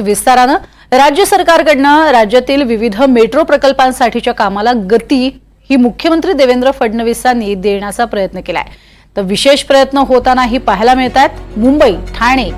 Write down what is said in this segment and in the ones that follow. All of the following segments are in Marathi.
विस्तारानं राज्य सरकारकडनं राज्यातील विविध मेट्रो प्रकल्पांसाठीच्या कामाला गती ही मुख्यमंत्री देवेंद्र फडणवीसांनी देण्याचा प्रयत्न केलाय. तर विशेष प्रयत्न होतानाही पाहायला मिळतात मुंबई ठाणे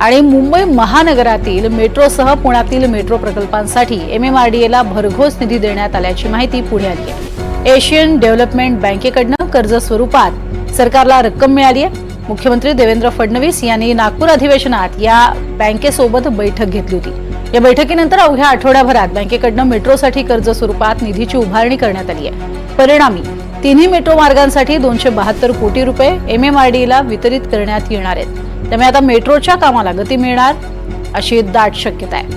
आणि मुंबई महानगरातील मेट्रोसह पुण्यातील मेट्रो प्रकल्पांसाठी एमएमआरडीएला भरघोस निधी देण्यात आल्याची माहिती पुढे आली आहे एशियन डेव्हलपमेंट बँकेकडनं कर्ज स्वरूपात सरकारला रक्कम मिळाली आहे मुख्यमंत्री देवेंद्र फडणवीस यांनी नागपूर अधिवेशनात या बँकेसोबत बैठक घेतली होती. या बैठकीनंतर अवघ्या आठवड्याभरात बँकेकडनं मेट्रोसाठी कर्ज स्वरूपात निधीची उभारणी करण्यात आली आहे. परिणामी तिन्ही मेट्रो मार्गांसाठी दोनशे बहात्तर कोटी रुपये एमएमआरडीला वितरित करण्यात येणार आहेत. त्यामुळे आता मेट्रोच्या कामाला गती मिळणार अशी दाट शक्यता आहे.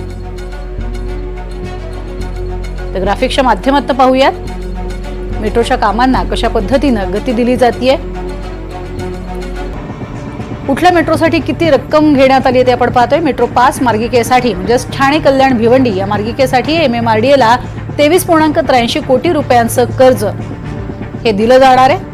तर ग्राफिक्सच्या माध्यमातून पाहूयात. मेट्रोच्या कामांना कशा पद्धतीनं गती दिली जाते कुठल्या मेट्रोसाठी किती रक्कम घेण्यात आली आहे ते आपण पाहतोय. मेट्रो पास मार्गिकेसाठी म्हणजेच ठाणे कल्याण भिवंडी या मार्गिकेसाठी एम एम आर डी एला तेवीस पूर्णांक त्र्याऐंशी कोटी रुपयांचं कर्ज हे दिलं जाणार आहे.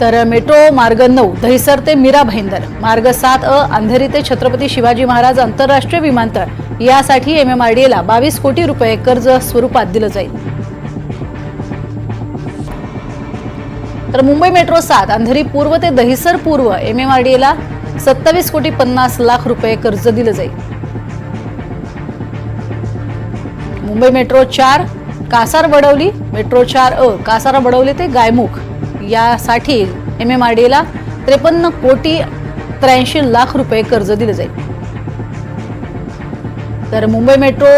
तर मेट्रो मार्ग नऊ दहिसर ते मीरा भाईंदर मार्ग सात अ अंधेरी ते छत्रपती शिवाजी महाराज आंतरराष्ट्रीय विमानतळ यासाठी एम एम आर डी एला बावीस कोटी रुपये कर्ज स्वरूपात दिलं जाईल. तर मुंबई मेट्रो सात अंधेरी पूर्व ते दहिसर पूर्व एम एम आर डी एला सत्तावीस कोटी पन्नास लाख रुपये कर्ज दिलं जाईल. मुंबई मेट्रो चार कासार बडवली मेट्रो चार अ कासार बडवली ते गायमुख यासाठी एम एम आर डीला त्रेपन्न कोटी त्र्याऐंशी लाख रुपये कर्ज दिलं जाईल. तर मुंबई मेट्रो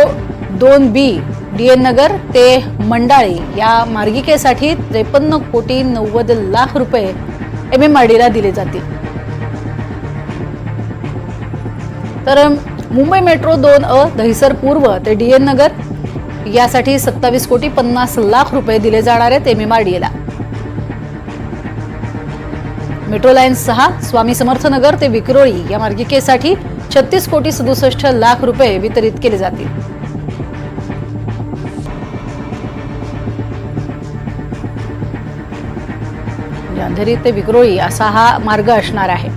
दोन बी डी एन नगर ते मंडाळी या मार्गिकेसाठी त्रेपन्न कोटी नव्वद लाख रुपये एम एम आर डीला दिले जातील. तर मुंबई मेट्रो दोन अ दहिसर पूर्व ते डी एन नगर यासाठी सत्तावीस कोटी पन्नास लाख रुपये दिले जाणार आहेत एम एम आर डीला मेट्रो लाईन सहा स्वामी समर्थ नगर ते विक्रोळी या मार्गिकेसाठी छत्तीस कोटी सदुसष्ट लाख रुपये वितरित केले जातील. अंधेरी ते विक्रोळी असा हा मार्ग असणार आहे.